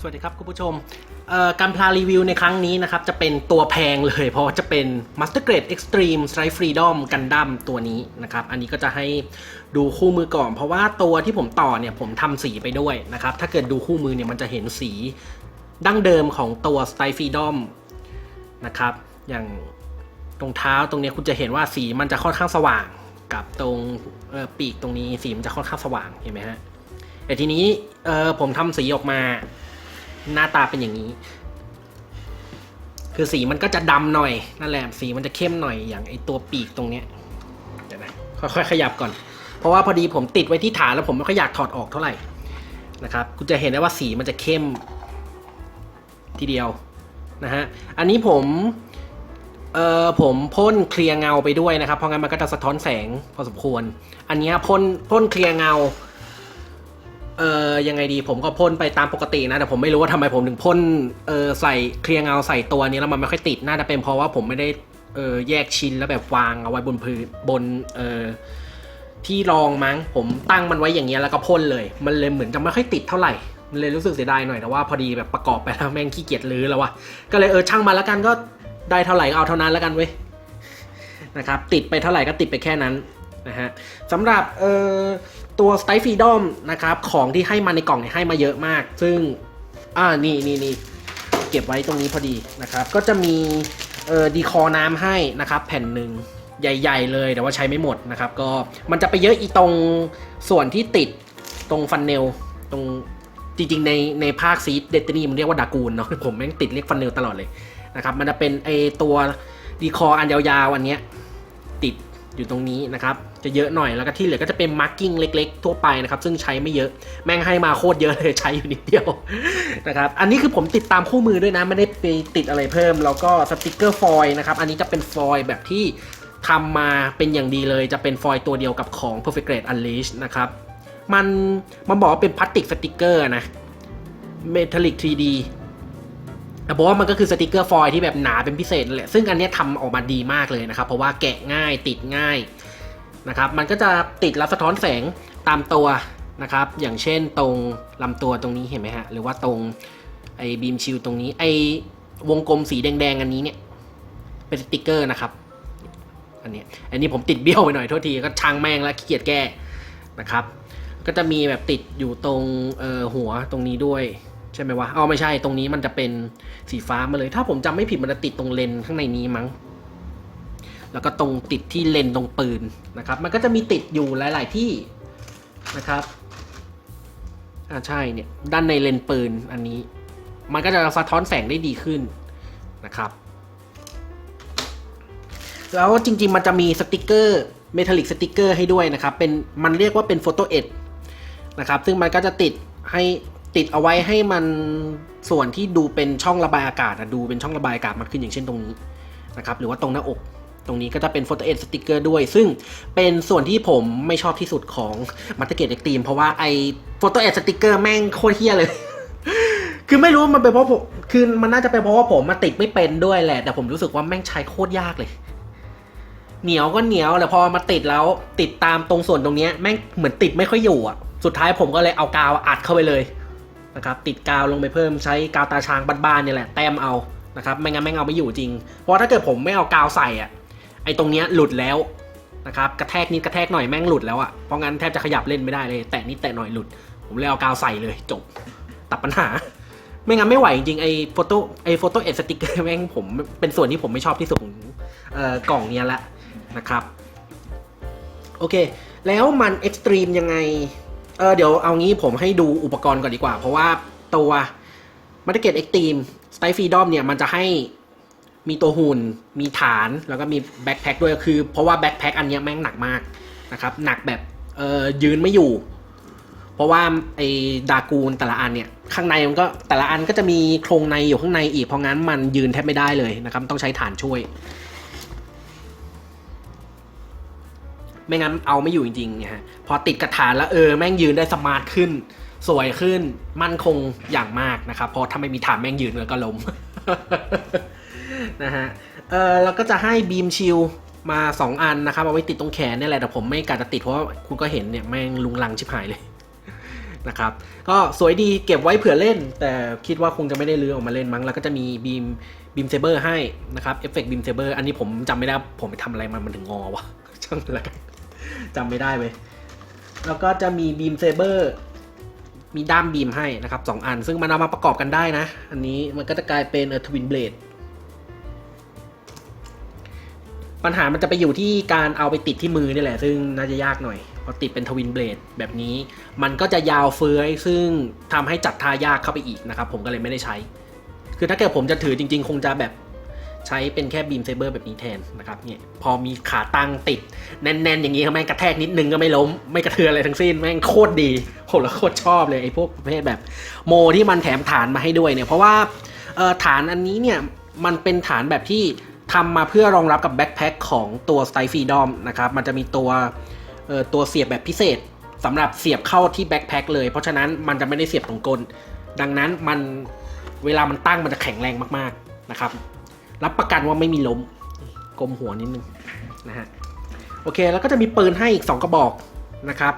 สวัสดีครับคุณผู้ชมการพลารีวิวในครั้งนี้นะครับ จะเป็นตัวแพงเลย เพราะว่าจะเป็น Master Grade Extreme Strike Freedom Gundam ตัวนี้นะครับ อันนี้ก็จะให้ดูคู่มือก่อน เพราะว่าตัวที่ผมต่อเนี่ยผมทำสีไปด้วยนะครับ ถ้าเกิดดูคู่มือเนี่ยมันจะเห็นสีดั้งเดิมของตัว Strike Freedom นะครับ อย่างตรงเท้าตรงนี้คุณจะเห็นว่าสีมันจะค่อนข้างสว่างกับตรงปีกตรงนี้สีมันจะค่อนข้างสว่างเห็นไหมฮะแต่ทีนี้ผมทำสีออกมา หน้าตาเป็นอย่างนี้ คือสีมันก็จะดำหน่อยนั่นแหละสีมันจะเข้มหน่อยอย่างไอตัวปีกตรงเนี้ยเดี๋ยวนะค่อยๆขยับก่อน เพราะว่าพอดีผมติดไว้ที่ฐานแล้วผมไม่ค่อยอยากถอดออกเท่าไหร่นะครับคุณจะเห็นได้ว่าสีมันจะเข้มทีเดียวนะฮะอันนี้ผมเอ่อผมพ่นเคลียร์เงาไปด้วยนะครับ เพราะงั้นมันก็จะสะท้อนแสงพอสมควร อันนี้พ่นพ่นเคลียร์เงา เอ่อยังไงดีผมก็พ่นไปตามปกตินะ แต่ผมไม่รู้ว่าทำไมผมถึงพ่นเออใส่เคลียร์เงาใส่ตัวนี้แล้วมันไม่ค่อยติดน่าจะเป็นเพราะว่าผมไม่ได้เออแยกชิ้นแล้วแบบวางเอาไว้บนพื้นบนเออที่รองมั้งผมตั้งมันไว้อย่างเงี้ยแล้วก็พ่นเลย มันเลยเหมือนจะไม่ค่อยติดเท่าไหร่มันเลยรู้สึกเสียดายหน่อยแต่ว่าพอดีแบบประกอบไปแล้วแม่งขี้เกียจรื้อแล้ววะก็เลยเออช่างมาแล้วกันก็ได้เท่าไหร่เอาเท่านั้นแล้วกันเว้ยนะครับติดไปเท่าไหร่ก็ติดไปแค่นั้นนะฮะสำหรับเออตัว s t y f r e e d o m นะครับของที่ให้มาในกล่องเนี่ยให้มาเยอะมาก ซึ่งอ่านี่นี่นี่เก็บไว้ตรงนี้พอดีนะครับ ก็จะมีเอ่อดีคอน้ำให้นะครับแผ่นหนึ่งใหญ่ ๆ เลยแต่ว่าใช้ไม่หมดนะครับ ก็มันจะไปเยอะอีตรงส่วนที่ติดตรงฟันเนลตรงจริงๆ ในในภาคซีดเดตนีมันเรียกว่าดากูนเนาะผมแม่งติดเรียกฟันเนลตลอดเลยนะครับ มันจะเป็นไอตัวดีคออันยาวๆอันเนี้ยติด อยู่ตรงนี้นะครับ จะเยอะหน่อยแล้วก็ที่เหลือก็จะเป็นมาร์กิ้งเล็ก ๆ ทั่วไปนะครับ ซึ่งใช้ไม่เยอะ แม่งให้มาโคตรเยอะเลยใช้อยู่นิดเดียวนะครับ อันนี้คือผมติดตามคู่มือด้วยนะ ไม่ได้ไปติดอะไรเพิ่ม แล้วก็สติกเกอร์ฟอยล์นะครับ อันนี้จะเป็นฟอยล์แบบที่ทำมาเป็นอย่างดีเลย จะเป็นฟอยล์ตัวเดียวกับของ Perfect Grade Unleashed นะครับ มันมันบอกว่าเป็นพลาสติกสติกเกอร์นะ Metallic 3D แต่บอกว่ามันก็คือสติกเกอร์ฟอยที่แบบหนาเป็นพิเศษแหละซึ่งอันนี้ทำออกมาดีมากเลยนะครับ เพราะว่าแกะง่ายติดง่ายนะครับมันก็จะติดแล้วสะท้อนแสงตามตัวนะครับ อย่างเช่นตรงลำตัวตรงนี้เห็นไหมฮะหรือว่าตรงไอ้บีมชิลตรงนี้ไอ้วงกลมสีแดงๆอันนี้เนี่ยเป็นสติกเกอร์นะครับอันนี้อันนี้ผมติดเบี้ยวไปหน่อยโทษทีก็ช่างแม่งแล้วขี้เกียจแก้นะครับ ก็จะมีแบบติดอยู่ตรงหัวตรงนี้ด้วย ช่ไหมวะเอ๋อไม่ใช่ตรงนี้มันจะเป็นสีฟ้ามาเลย ถ้าผมจำไม่ผิดมันจะติดตรงเลนข้างในนี้มั้ง แล้วก็ตรงติดที่เลนตรงปืนนะครับ มันก็จะมีติดอยู่หลาย ๆ ที่นะครับอ่าใช่เนี่ยด้านในเลนปืนอันนี้ มันก็จะสะท้อนแสงได้ดีขึ้นนะครับแล้วจริง ๆ มันจะมีสติกเกอร์เมทัลลิกสติกเกอร์ให้ด้วยนะครับ เป็นมันเรียกว่าเป็นโฟโตเอ็ดนะครับ ซึ่งมันก็จะติดให้ ติดเอาไว้ให้มันส่วนที่ดูเป็นช่องระบายอากาศอะดูเป็นช่องระบายอากาศมากขึ้นอย่างเช่นตรงนี้นะครับหรือว่าตรงหน้าอกตรงนี้ก็จะเป็นโฟโตเอ็ดสติกเกอร์ด้วย ซึ่งเป็นส่วนที่ผมไม่ชอบที่สุดของมัตเตอร์เกตเอ็กตีมเพราะว่าไอโฟโตเอ็ดสติกเกอร์แม่งโคตรเฮี้ยเลย คือไม่รู้มันเป็นเพราะผมคือมันน่าจะเป็นเพราะว่าผมมาติดไม่เป็นด้วยแหละ แต่ผมรู้สึกว่าแม่งใช้โคตรยากเลย เหนียวก็เหนียวแต่พอมาติดแล้วติดตามตรงส่วนตรงนี้แม่งเหมือนติดไม่ค่อยอยู่อะสุดท้ายผมก็เลยเอากาวอัดเข้าไปเลย นะครับติดกาวลงไปเพิ่มใช้กาวตาช้างบ้านๆเนี่ยแหละแต้มเอานะครับไม่งั้นแม่งเอาไม่อยู่จริง เพราะถ้าเกิดผมไม่เอากาวใส่อะไอตรงเนี้ยหลุดแล้วนะครับกระแทกนิดกระแทกหน่อยแม่งหลุดแล้วอะเพราะงั้นแทบจะขยับเล่นไม่ได้เลย แตะนิดแตะหน่อยหลุด ผมเลยเอากาวใส่เลยจบตัดปัญหา ไม่งั้นไม่ไหวจริงๆไอโฟโต้ไอโฟโต้เอ็ดสติกเกอร์แม่งผมเป็นส่วนที่ผมไม่ชอบที่สุดของออกล่องเนี้ยละนะครับโอเค แล้วมันเอ็กซ์ตรีมยังไง เออเดี๋ยวเอางี้ผมให้ดูอุปกรณ์ก่อนดีกว่า เพราะว่าตัวมาตเก็ตเอ็กซ์ตรีมสไตฟีดอมเนี่ยมันจะให้มีตัวหุ่น มีฐานแล้วก็มีแบ็คแพ็คด้วยคือ เพราะว่าแบ็คแพ็คอันนี้แม่งหนักมากนะครับหนักแบบเออยืนไม่อยู่ เพราะว่าไอ้ดากูนแต่ละอันเนี่ยข้างในมันก็แต่ละอันก็จะมีโครงในอยู่ข้างในอีกเพราะงั้นมันยืนแทบไม่ได้เลยนะครับต้องใช้ฐานช่วย ไม่งั้นเอาไม่อยู่จริงๆเนี่ยฮะพอติดกระถานแล้วเออแม่งยืนได้สมาร์ทขึ้น สวยขึ้นมั่นคงอย่างมากนะครับเพราะถ้าไม่มีฐานแม่งยืนแล้วก็ล้มนะฮะเออแล้วก็จะให้บีมชิลมา 2 อันนะครับเอาไว้ติดตรงแขนนี่แหละแต่ผมไม่กะจะติดเพราะว่าคุณก็เห็นเนี่ยแม่งลุงลังชิบหายเลยนะครับก็สวยดีเก็บไว้เผื่อเล่น แต่คิดว่าคงจะไม่ได้เลือออกมาเล่นมั้ง แล้วก็จะมีบีมบีมเซเบอร์ให้นะครับเอฟเฟกต์บีมเซเบอร์อันนี้ผมจำไม่ได้ผมไปทำอะไรมันมันถึงงอวะช่างมันละกัน จำไม่ได้เว้ยแล้วก็จะมีบีมเซเบอร์มีด้ามบีมให้นะครับสองอัน ซึ่งมันเอามาประกอบกันได้นะ อันนี้มันก็จะกลายเป็นเออทวินเบลดปัญหามันจะไปอยู่ที่การเอาไปติดที่มือนี่แหละ ซึ่งน่าจะยากหน่อยพอติดเป็นทวินเบลดแบบนี้ มันก็จะยาวเฟื้อย ซึ่งทำให้จัดท่ายากเข้าไปอีกนะครับ ผมก็เลยไม่ได้ใช้ คือถ้าเกิดผมจะถือจริง ๆ คงจะแบบ ใช้เป็นแค่บีมเซเบอร์แบบนี้แทนนะครับเนี่ยพอมีขาตั้งติด แน่นๆ อย่างนี้แม่งกระแทกนิดนึงก็ไม่ล้ม ไม่กระเทือนอะไรทั้งสิ้น แม่งโคตรดีผมแล้วโคตรชอบเลยไอ้พวกประเภทแบบโมที่มันแถมฐานมาให้ด้วยเนี่ยเพราะว่าฐานอันนี้เนี่ยมันเป็นฐานแบบที่ทำมาเพื่อรองรับกับแบ็คแพ็คของตัว s t y f r e e d o m นะครับมันจะมีตัวตัวเสียบแบบพิเศษสำหรับเสียบเข้าที่แบ็คแพ็คเลย เพราะฉะนั้นมันจะไม่ได้เสียบตรงก้นดังนั้นมันเวลามันตั้งมันจะแข็งแรงมากๆนะครับ รับประกันว่าไม่มีล้มกลมหัวนิดนึงนะฮะโอเคแล้วก็จะมีปืนให้อีก 2 กระบอกนะครับ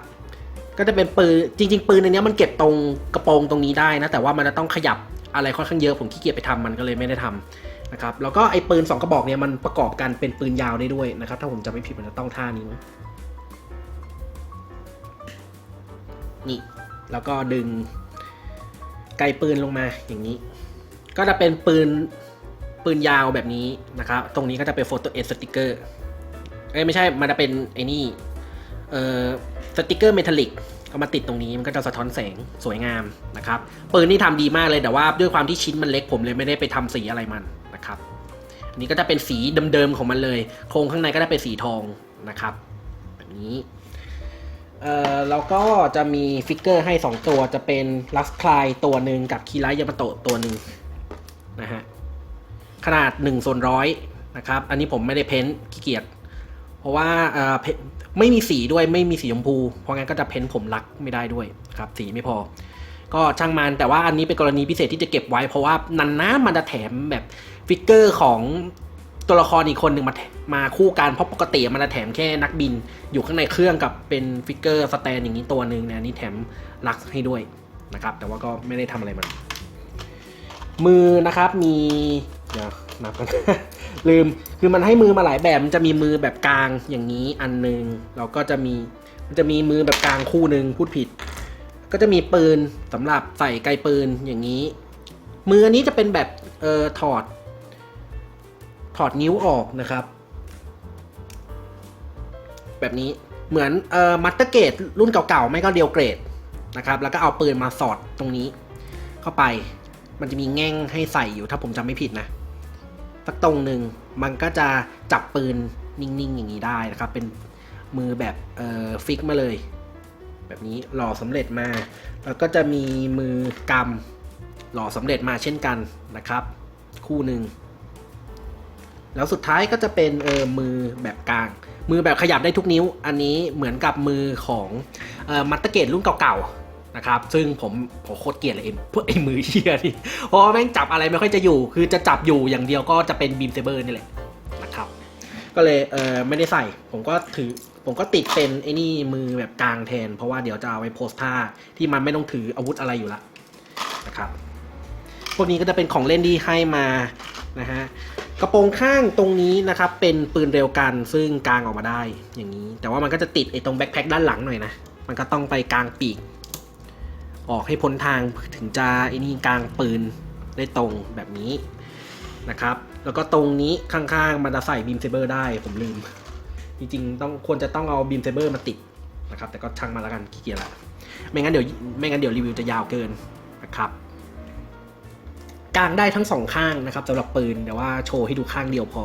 ก็จะเป็นปืนจริง ๆ ปืนในนี้มันเก็บตรงกระโปรงตรงนี้ได้นะแต่ว่ามันจะต้องขยับอะไรค่อนข้างเยอะผมขี้เกียจไปทำมันก็เลยไม่ได้ทำนะครับแล้วก็ไอ้ปืน 2 กระบอกเนี่ยมันประกอบกันเป็นปืนยาวได้ด้วยนะครับ ถ้าผมจำไม่ผิดมันจะต้องท่านี้นะนี่ แล้วก็ดึงไกลปืนลงมาอย่างนี้ ก็จะเป็นปืน ปืนยาวแบบนี้นะครับ ตรงนี้ก็จะเป็นโฟโตเอสสติกเกอร์เอ้ยไม่ใช่ มันจะเป็นไอ้นี่เอ่อสติกเกอร์เมทัลลิกเอามาติดตรงนี้มันก็จะสะท้อนแสงสวยงามนะครับ ปืนนี่ทำดีมากเลยแต่ว่าด้วยความที่ชิ้นมันเล็กผมเลยไม่ได้ไปทำสีอะไรมันนะครับอันนี้ก็จะเป็นสีเดิมๆของมันเลย โครงข้างในก็จะเป็นสีทองนะครับแบบนี้เอ่อแล้วก็จะมีฟิกเกอร์ให้ 2 ตัวจะเป็นลัสคลายตัวหนึ่งกับคีไรยามาโตะตัวหนึ่งนะฮะ ขนาด1ส่วนร้อยนะครับ อันนี้ผมไม่ได้เพ้นท์ขี้เกียจ เพราะว่าไม่มีสีด้วยไม่มีสีชมพู เพราะงั้นก็จะเพ้นท์ผมรักไม่ได้ด้วยครับสีไม่พอ ก็ช่างมันแต่ว่าอันนี้เป็นกรณีพิเศษที่จะเก็บไว้ เพราะว่านันนะมันจะแถมแบบฟิกเกอร์ของตัวละครอีกคนหนึ่งมามาคู่กันเพราะปกติมันจะแถมแค่นักบิน อยู่ข้างในเครื่องกับเป็นฟิกเกอร์สแตนอย่างนี้ตัวหนึ่งเนี่ยนนี้แถมลักให้ด้วยนะครับ แต่ว่าก็ไม่ได้ทำอะไรมัน มือนะครับมี เดี๋ยวนับกัน ลืมคือมันให้มือมาหลายแบบมันจะมีมือแบบกลางอย่างนี้อันหนึงแล้วก็จะมีมันจะมีมือแบบกลางคู่หนึ่งพูดผิด ก็จะมีปืนสำหรับใส่ไกลปืนอย่างนี้ มืออันนี้จะเป็นแบบเออถอด ถอดนิ้วออกนะครับ แบบนี้เหมือนเอ่อมัตเตอร์เกตรุ่นเก่าๆ ไม่ก็เดียวเกรดนะครับ แล้วก็เอาปืนมาสอดตรงนี้เข้าไป มันจะมีแง่งให้ใส่อยู่ถ้าผมจำไม่ผิดนะ สักตรงหนึ่งมันก็จะจับปืนนิ่งๆ อย่างนี้ได้นะครับ เป็นมือแบบเอ่อฟิกมาเลย แบบนี้หล่อสำเร็จมา แล้วก็จะมีมือกำหล่อสำเร็จมาเช่นกันนะครับ คู่หนึ่งแล้วสุดท้ายก็จะเป็นเออมือแบบกลาง มือแบบขยับได้ทุกนิ้ว อันนี้เหมือนกับมือของเอ่อมัตเตอร์เกตรุ่นเก่าๆ นะครับซึ่งผมผมโคตรเกลียดเลยไอ้พวกไอ้มือเฮียนี่เพราะแม่งจับอะไรไม่ค่อยจะอยู่ คือจะจับอยู่อย่างเดียวก็จะเป็นบีมเซเบอร์นี่แหละนะครับ ก็เลยเออไม่ได้ใส่ ผมก็ถือผมก็ติดเป็นไอ้นี่มือแบบกลางแทน เพราะว่าเดี๋ยวจะเอาไว้โพสท่าที่มันไม่ต้องถืออาวุธอะไรอยู่ละนะครับ พวกนี้ก็จะเป็นของเล่นที่ให้มานะฮะกระโปรงข้างตรงนี้นะครับ เป็นปืนเร็วกันซึ่งกางออกมาได้อย่างนี้ แต่ว่ามันก็จะติดไอ้ตรงแบ็คแพ็คด้านหลังหน่อยนะมันก็ต้องไปกลางปีก ออกให้พ้นทางถึงจะไอ้นี่กลางปืนได้ตรงแบบนี้นะครับ แล้วก็ตรงนี้ข้างๆ มันจะใส่บีมเซเบอร์ได้ผมลืม จริงๆต้องควรจะต้องเอาบีมเซเบอร์มาติดนะครับ แต่ก็ช่างมาแล้วกันขี้เกียจละไม่งั้นเดี๋ยวไม่งั้นเดี๋ยวรีวิวจะยาวเกินนะครับกลางได้ทั้งสองข้างนะครับสำหรับปืนแต่ว่าโชว์ให้ดูข้างเดียวพอ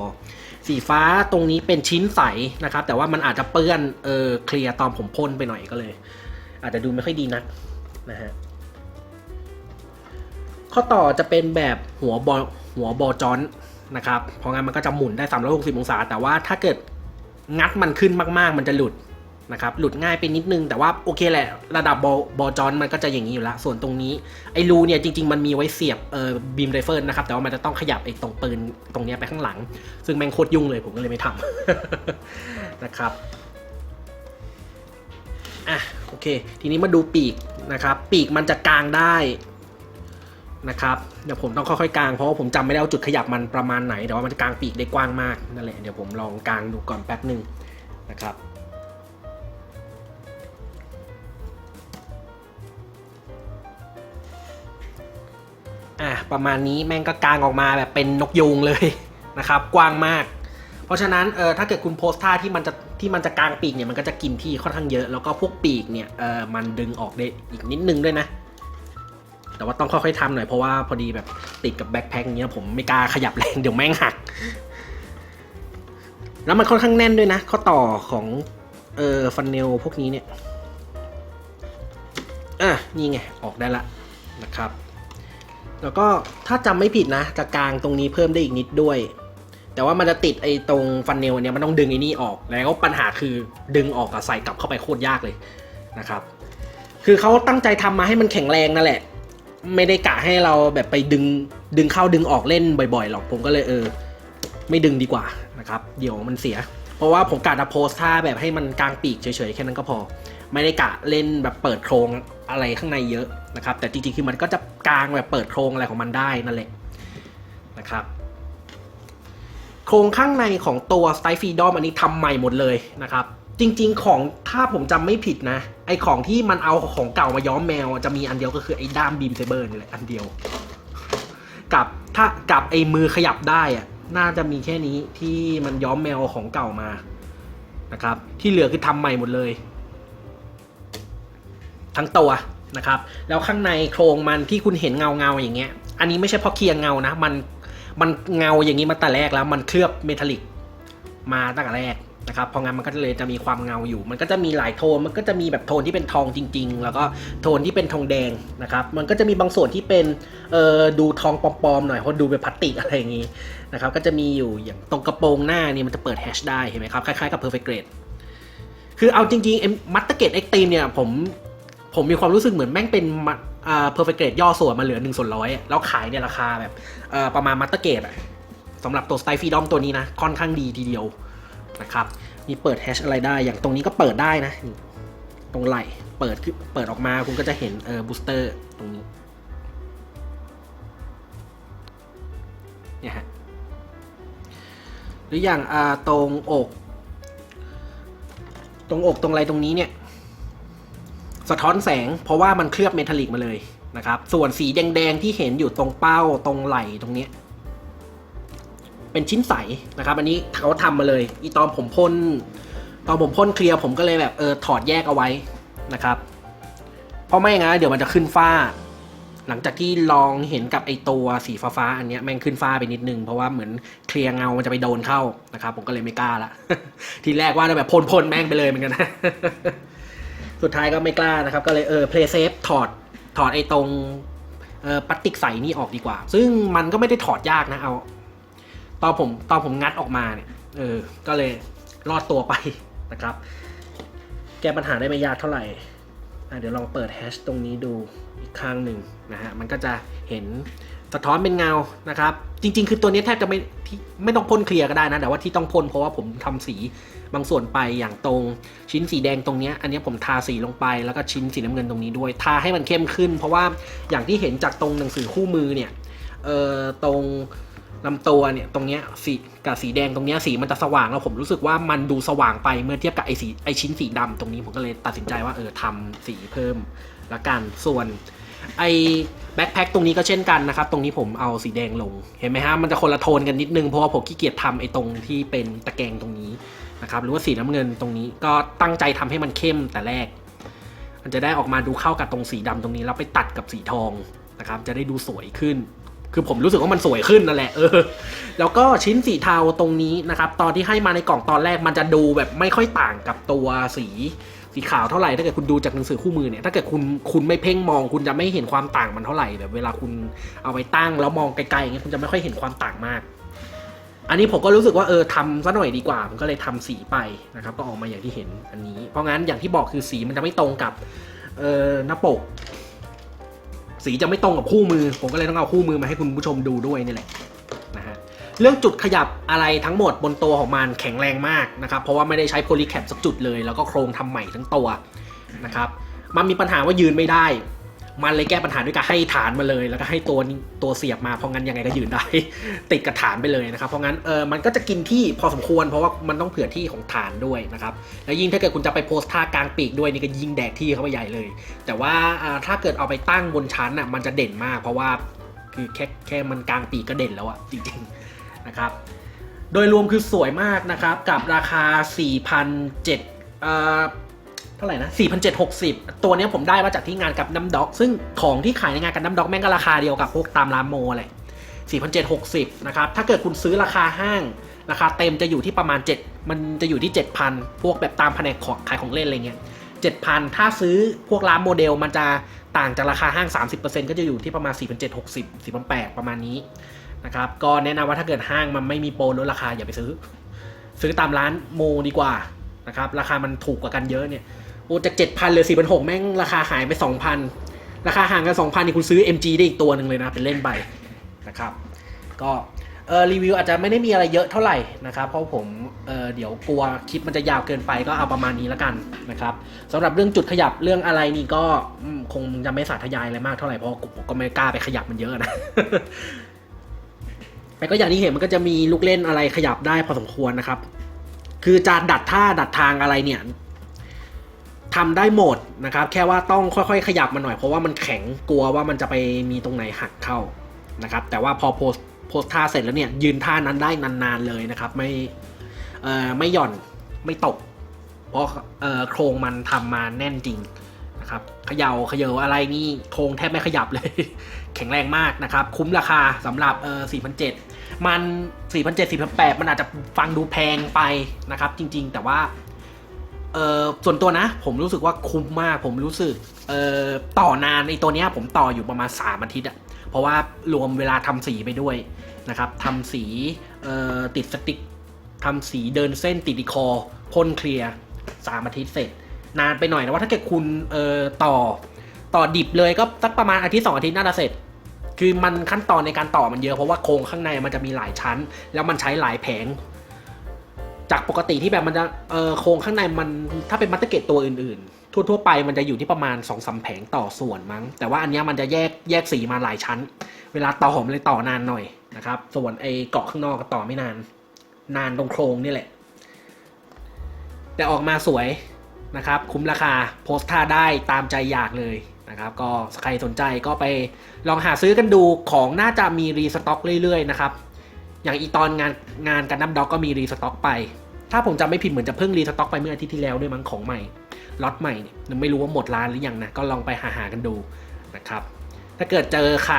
สีฟ้าตรงนี้เป็นชิ้นใสนะครับ แต่ว่ามันอาจจะเปื้อนเออเคลียร์ตอนผมพ่นไปหน่อยก็เลย อาจจะดูไม่ค่อยดีนัก นะฮะข้อต่อจะเป็นแบบหัวบอหัวบอจอนนะครับ เพราะงั้นมันก็จะหมุนได้ 360 องศา แต่ว่าถ้าเกิดงัดมันขึ้นมากๆ มันจะหลุดนะครับ หลุดง่ายไปนิดนึง แต่ว่าโอเคแหละ ระดับบอบอจอนมันก็จะอย่างนี้อยู่ล้วส่วนตรงนี้ไอ้รูเนี่ยจริง ๆ มันมีไว้เสียบเอ่อบีมไรเฟิลนะครับ แต่ว่ามันจะต้องขยับไอ้ตรงปืนตรงนี้ไปข้างหลัง ซึ่งแม่งโคตรยุ่งเลยผมก็เลยไม่ทำนะครับ อะโอเค ทีนี้มาดูปีกนะครับ ปีกมันจะกลางได้นะครับเดี๋ยวผมต้องค่อยๆกลางเพราะว่าผมจำไม่ได้ว่าจุดขยับมันประมาณไหนแต่ว่ามันจะกางปีกได้กว้างมากนั่นแหละเดี๋ยวผมลองกลางดูก่อนแป๊บหนึ่งนะครับอะประมาณนี้แม่งก็กลางออกมาแบบเป็นนกยูงเลยนะครับ กว้างมาก เพราะฉะนั้นเออถ้าเกิดคุณโพสท่าที่มันจะที่มันจะกลางปีกเนี่ยมันก็จะกินที่ค่อนข้างเยอะ แล้วก็พวกปีกเนี่ยเออมันดึงออกได้อีกนิดนึงด้วยนะ แต่ว่าต้องค่อยๆทำหน่อยเพราะว่าพอดีแบบติดกับแบ็คแพ็คเงี้ยผมไม่กล้าขยับแรงเดี๋ยวแม่งหัก แล้วมันค่อนข้างแน่นด้วยนะ ข้อต่อของเออฟันเนลพวกนี้เนี่ยอะนี่ไงออกได้ละนะครับ แล้วก็ถ้าจำไม่ผิดนะจะกลางตรงนี้เพิ่มได้อีกนิดด้วย แต่ว่ามันจะติดไอ้ตรงฟันเนลเนี้ยมันต้องดึงไอ้นี่ออกแล้วปัญหาคือดึงออกกับใส่กลับเข้าไปโคตรยากเลยนะครับ คือเขาตั้งใจทำมาให้มันแข็งแรงนั่นแหละ ไม่ได้กะให้เราแบบไปดึงดึงเข้าดึงออกเล่นบ่อยๆหรอกผมก็เลยเออ ไม่ดึงดีกว่านะครับ เดี๋ยวมันเสีย เพราะว่าผมกะจะโพสท่าแบบให้มันกลางปีกเฉยๆแค่นั้นก็พอ ไม่ได้กะเล่นแบบเปิดโครงอะไรข้างในเยอะนะครับ แต่จริงๆคือมันก็จะกลางแบบเปิดโครงอะไรของมันได้นั่นแหละนะครับ โครงข้างในของตัว s t y f r e e d o m อันนี้ทำใหม่หมดเลยนะครับ จริง ๆ ของถ้าผมจำไม่ผิดนะ ไอของที่มันเอาของเก่ามาย้อมแมว จะมีอันเดียวก็คือไอ้ด้ามบีมเซเบอร์นี่แหละอันเดียว กับถ้ากับไอมือขยับได้อะน่าจะมีแค่นี้ที่มันย้อมแมวของเก่ามานะครับ ที่เหลือคือทำใหม่หมดเลย ทั้งตัวนะครับ แล้วข้างในโครงมันที่คุณเห็นเงาเงาๆอย่างเงี้ย อันนี้ไม่ใช่เพราะเคลียร์เงานะ มัน มันเงาอย่างนี้มาแต่แรกแล้ว มันเคลือบเมทัลลิกมาตั้งแต่แรกนะครับเพราะงั้นมันก็เลยจะมีความเงาอยู่ มันก็จะมีหลายโทน มันก็จะมีแบบโทนที่เป็นทองจริง ๆ แล้วก็โทนที่เป็นทองแดงนะครับ มันก็จะมีบางส่วนที่เป็นเอ่อดูทองปลอมๆหน่อยเพราะดูเป็นพลาสติกอะไรอย่างนี้นะครับ ก็จะมีอยู่อย่างตรงกระโปรงหน้านี่มันจะเปิดแฮชได้เห็นไหมครับ คล้ายๆกับ perfect grade คือเอาจริงๆมมัตเตอร์เกตเอ็กตีมเนี่ยผมผมมีความรู้สึกเหมือนแม่งเป็น มัตอ่าเพอร์เฟกเกรดย่อส่วนมาเหลือหนึ่งส่วนร้อยอะแล้วขายในราคาแบบเอ่อประมาณมัตเตอร์เกตอะสำหรับตัวสไตฟีดอมตัวนี้นะ ค่อนข้างดีทีเดียวนะครับมีเปิดแฮชอะไรได้อย่างตรงนี้ก็เปิดได้นะ ตรงไหลเปิดขึ้นเปิดออกมาคุณก็จะเห็นเออบูสเตอร์ตรงนี้เนี่ยฮะหรืออย่างอ่าตรงอก ตรงอกตรงอะไรตรงนี้เนี่ย สะท้อนแสง เพราะว่ามันเคลือบเมทัลลิกมาเลยนะครับ ส่วนสีแดงๆที่เห็นอยู่ตรงเป้าตรงไหล่ตรงเนี้ยเป็นชิ้นใสนะครับ อันนี้เขาทำมาเลย อีตอนผมพ่นตอนผมพ่นเคลียร์ผมก็เลยแบบเออถอดแยกเอาไว้นะครับเพราะไม่อย่างนั้นเดี๋ยวมันจะขึ้นฝ้า หลังจากที่ลองเห็นกับไอตัวสีฟ้าๆอันเนี้ยแม่งขึ้นฟ้าไปนิดนึง เพราะว่าเหมือนเคลียร์เงามันจะไปโดนเข้านะครับ ผมก็เลยไม่กล้าละทีแรกว่าจะแบบพ่นๆแม่งไปเลยเหมือนกันนะ สุดท้ายก็ไม่กล้านะครับ ก็เลยเออเพลย์เซฟถอดถอดไอ้ตรงเออพลาสติกใสนี่ออกดีกว่า ซึ่งมันก็ไม่ได้ถอดยากนะเอา ตอนผมตอนผมงัดออกมาเนี่ยเออก็เลยรอดตัวไปนะครับ แก้ปัญหาได้ไม่ยากเท่าไหร่เดี๋ยวลองเปิดแฮชตรงนี้ดูอีกข้างหนึ่งนะฮะมันก็จะเห็นสะท้อนเป็นเงานะครับ จริง ๆ คือตัวนี้แทบจะไม่ที่ไม่ต้องพ่นเคลียร์ก็ได้นะ แต่ว่าที่ต้องพ่นเพราะว่าผมทำสีบางส่วนไปอย่างตรงชิ้นสีแดงตรงนี้อันนี้ผมทาสีลงไปแล้วก็ชิ้นสีน้ำเงินตรงนี้ด้วย ทาให้มันเข้มขึ้น เพราะว่าอย่างที่เห็นจากตรงหนังสือคู่มือเนี่ยเอ่อตรงลำตัวเนี่ยตรงเนี้ยสีกับสีแดงตรงเนี้ยสีมันจะสว่างแล้วผมรู้สึกว่ามันดูสว่างไปเมื่อเทียบกับไอสีไอชิ้นสีดำตรงนี้ผมก็เลยตัดสินใจว่าเออทำสีเพิ่มละกันส่วน ไอแบ็คแพ็คตรงนี้ก็เช่นกันนะครับ ตรงนี้ผมเอาสีแดงลง เห็นไหมฮะ มันจะคนละโทนกันนิดนึง เพราะว่าผมขี้เกียจทำไอตรงที่เป็นตะแกรงตรงนี้นะครับ หรือว่าสีน้ำเงินตรงนี้ก็ตั้งใจทำให้มันเข้มแต่แรก มันจะได้ออกมาดูเข้ากับตรงสีดำตรงนี้ แล้วไปตัดกับสีทองนะครับ จะได้ดูสวยขึ้น คือผมรู้สึกว่ามันสวยขึ้นนั่นแหละ เออ แล้วก็ชิ้นสีเทาตรงนี้นะครับ ตอนที่ให้มาในกล่องตอนแรกมันจะดูแบบไม่ค่อยต่างกับตัวสี สีขาวเท่าไหร่ถ้าเกิดคุณดูจากหนังสือคู่มือเนี่ยถ้าเกิดคุณคุณไม่เพ่งมอง คุณจะไม่เห็นความต่างมันเท่าไหร่แบบเวลาคุณเอาไปตั้งแล้วมองไกลๆอย่างเงี้ยคุณจะไม่ค่อยเห็นความต่างมาก อันนี้ผมก็รู้สึกว่าเออทำซะหน่อยดีกว่าผมก็เลยทำสีไปนะครับก็ออกมาอย่างที่เห็นอันนี้ เพราะงั้นอย่างที่บอกคือสีมันจะไม่ตรงกับเออหน้าปก สีจะไม่ตรงกับคู่มือ ผมก็เลยต้องเอาคู่มือมาให้คุณผู้ชมดูด้วยนี่แหละ เรื่องจุดขยับอะไรทั้งหมดบนตัวของมันแข็งแรงมากนะครับ เพราะว่าไม่ได้ใช้โพลีแคปสักจุดเลย แล้วก็โครงทำใหม่ทั้งตัวนะครับมันมีปัญหาว่ายืนไม่ได้ มันเลยแก้ปัญหาด้วยการให้ฐานมาเลย แล้วก็ให้ตัวตัวเสียบมาเพราะงั้นยังไงก็ยืนได้ ติดกับฐานไปเลยนะครับ เพราะงั้นเออมันก็จะกินที่พอสมควร เพราะว่ามันต้องเผื่อที่ของฐานด้วยนะครับแล้วยิ่งถ้าเกิดคุณจะไปโพสท่ากลางปีกด้วยนี่ก็ยิ่งแดกที่เข้าไปใหญ่เลย แต่ว่าอ่าถ้าเกิดเอาไปตั้งบนชั้นอะมันจะเด่นมาก เพราะว่าคือแค่แค่มันกลางปีกก็เด่นแล้วอะจริงๆ นะครับ โดยรวมคือสวยมากนะครับ กับราคา 4,700เอ่อเท่าไหร่นะ4,760 ตัวนี้ผมได้มาจากที่งานกับน้ำด็อก ซึ่งของที่ขายในงานกับน้ำด็อกแม่งก็ราคาเดียวกับพวกตามร้านโมแหละ4,760 นะครับ ถ้าเกิดคุณซื้อราคาห้าง ราคาเต็มจะอยู่ที่ประมาณ 7 มันจะอยู่ที่ 7,000 พวกแบบตามแผนกขขายของเล่นอะไรเงี้ย7,000 ถ้าซื้อพวกร้านโมเดลมันจะต่างจากราคาห้าง 30%ก็จะอยู่ที่ประมาณ 4,760 4,800 ประมาณนี้ นะครับก็แนะนำว่าถ้าเกิดห้างมันไม่มีโปรลดราคาอย่าไปซื้อ ซื้อตามร้านโมดีกว่านะครับราคามันถูกกว่ากันเยอะเนี่ยโอ้จากเจ็ดพันเลยสี่พันหกแม่งราคาหายไปสองพันราคาห่างกันสองพันนี่คุณซื้อ MG ได้อีกตัวหนึ่งเลยนะเป็นเล่นไปนะครับก็เออรีวิวอาจจะไม่ได้มีอะไรเยอะเท่าไหร่นะครับเพราะผมเออเดี๋ยวกลัวคลิปมันจะยาวเกินไปก็เอาประมาณนี้แล้วกันนะครับสำหรับเรื่องจุดขยับเรื่องอะไรนี่ก็คงจะไม่สาธยายอะไรมากเท่าไหร่เพราะผมก็ไม่กล้าไปขยับมันเยอะนะ แต่ก็อย่างที่เห็นมันก็จะมีลูกเล่นอะไรขยับได้พอสมควรนะครับ คือจะดัดท่าดัดทางอะไรเนี่ยทำได้หมดนะครับ แค่ว่าต้องค่อยๆ ขยับมันหน่อยเพราะว่ามันแข็งกลัวว่ามันจะไปมีตรงไหนหักเข้านะครับ แต่ว่าพอโพสโพสท่าเสร็จแล้วเนี่ยยืนท่านั้นได้นานๆเลยนะครับ ไม่เอ่อไม่หย่อนไม่ตก เพราะเอ่อโครงมันทำมาแน่นจริงนะครับเขยา่าเขยาอะไรนี่โครงแทบไม่ขยับเลย แข็งแรงมากนะครับ คุ้มราคาสำหรับเออ4,700 มัน4,700 4,800มันอาจจะฟังดูแพงไปนะครับ จริง ๆ แต่ว่าเออส่วนตัวนะ ผมรู้สึกว่าคุ้มมาก ผมรู้สึกเออต่อนานในตัวเนี้ยผมต่ออยู่ประมาณ 3 อาทิตย์อะเพราะว่ารวมเวลาทำสีไปด้วยนะครับทำสีเออติดสติกทำสีเดินเส้นติดดีคอพ่นเคลียร์สามอาทิตย์เสร็จ นานไปหน่อยนะว่าถ้าเกิดคุณเออต่อต่อดิบเลยก็สักประมาณอาทิตย์สองอาทิตย์น่าจะเสร็จ คือมันขั้นตอนในการต่อมันเยอะเพราะว่าโครงข้างในมันจะมีหลายชั้น แล้วมันใช้หลายแผง จากปกติที่แบบมันจะเออโครงข้างในมันถ้าเป็นมัตเตอร์เกตตัวอื่นๆ ทั่วๆไปมันจะอยู่ที่ประมาณ2อสาแผงต่อส่วนมั้ง แต่ว่าอันนี้มันจะแยกแยกสีมาหลายชั้น เวลาต่อผมเลยต่อนานหน่อยนะครับ ส่วนไอ้เกาะข้างนอกก็ต่อไม่นาน นานตรงโครงนี่แหละ แต่ออกมาสวยนะครับ คุ้มราคาโพสท่าได้ตามใจอยากเลย นะครับก็ใครสนใจก็ไปลองหาซื้อกันดูของน่าจะมีรีสต็อกเรื่อยๆนะครับอย่างอีตอนงานงานกันน้ำด็อกก็มีรีสต็อกไป ถ้าผมจำไม่ผิดเหมือนจะเพิ่งรีสต็อกไปเมื่ออาทิตย์ที่แล้วด้วยมั้งของใหม่ล็อตใหม่เนี่ยไม่รู้ว่าหมดร้านหรือยังนะก็ลองไปหาหากันดูนะครับถ้าเกิดเจอใคร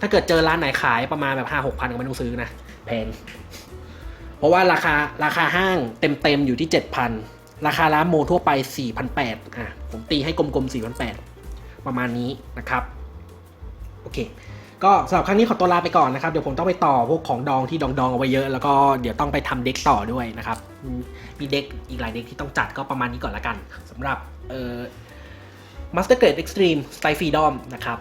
ถ้าเกิดเจอร้านไหนขายประมาณแบบห้าหกพันก็ไม่ต้องซื้อนะแพงเพราะว่าราคาราคาห้างเต็มๆอยู่ที่เจ็ดพันราคาร้านโมทั่วไปสี่พันแปดอะผมตีให้กลมๆสี่พันแปด ประมาณนี้นะครับโอเคก็สำหรับครั้งนี้ขอตัวลาไปก่อนนะครับ เดี๋ยวผมต้องไปต่อพวกของดองที่ดองดองๆเอาไว้เยอะ แล้วก็เดี๋ยวต้องไปทำเด็กต่อด้วยนะครับ มีเด็กอีกหลายเด็กที่ต้องจัดก็ประมาณนี้ก่อนละกันสำหรับเอ่อ Master Grade Extreme Style Freedom นะครับ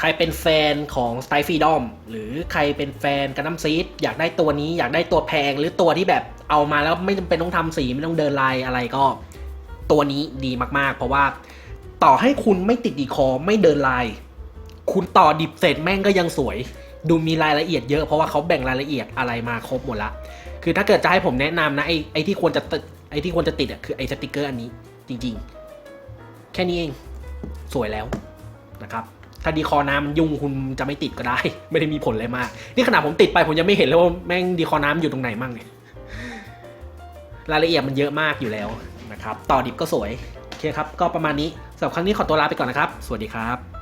ใครเป็นแฟนของ Style Freedom หรือใครเป็นแฟนกันน้ำซีดอยากได้ตัวนี้อยากได้ตัวแพงหรือตัวที่แบบเอามาแล้วไม่จำเป็นต้องทำสีไม่ต้องเดินลายอะไรก็ ตัวนี้ดีมากๆ เพราะว่า ต่อให้คุณไม่ติดดีคอไม่เดินลาย คุณต่อดิบเสร็จแม่งก็ยังสวย ดูมีรายละเอียดเยอะเพราะว่าเขาแบ่งรายละเอียดอะไรมาครบหมดละ คือถ้าเกิดจะให้ผมแนะนำนะไอ้ไอ้ที่ควรจะติดไอ้ที่ควรจะติดอะคือไอ้สติกเกอร์อันนี้จริงๆ แค่นี้เองสวยแล้วนะครับถ้าดีคอน้ำมันยุ่งคุณจะไม่ติดก็ได้ ไม่ได้มีผลอะไรมาก นี่ขนาดผมติดไปผมยังไม่เห็นเลยว่าแม่งดีคอน้ำอยู่ตรงไหนมั่งเนี่ยรายละเอียดมันเยอะมากอยู่แล้วนะครับ ต่อดิบก็สวย โอเคครับ ก็ประมาณนี้สำหรับครั้งนี้ขอตัวลาไปก่อนนะครับ สวัสดีครับ